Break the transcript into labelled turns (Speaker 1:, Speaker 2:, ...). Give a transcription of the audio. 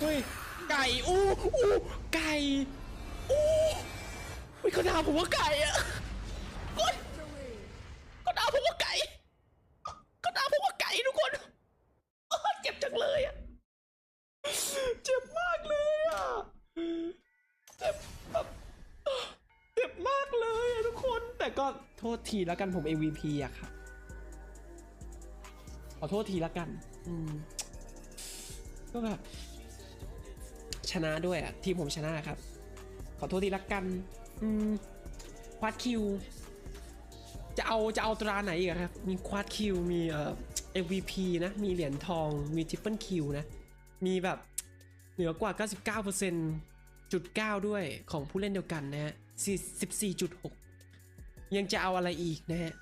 Speaker 1: เฮ้ยไก่อู้อู้ไก่อู้เฮ้ยเขาด่าผมว่าไก่อะกดเขาด่าผมว่าไก่เขาด่าผมว่าไก่ทุกคนเจ็บจังเลยอะเจ็บมากเลยอะเจ็บแบบเจ็บมากเลยอะทุกคนแต่ก็โทษทีแล้วกันผม MVP อะครับขอโทษทีแล้วกัน อืม ก็แบบ ชนะด้วยอะทีมผมชนะครับ ขอโทษทีละกัน อืมควาดคิว จะเอาจะเอาตราไหนอีกครับ มีควาดคิว มีเอ่อ MVP นะ มีเหรียญทอง มีทริปเปิลคิวนะ มีแบบเหนือกว่า 99%จุด9ด้วยของผู้เล่นเดียวกันนะฮะ14.6 ยังจะเอาอะไรอีกนะฮะ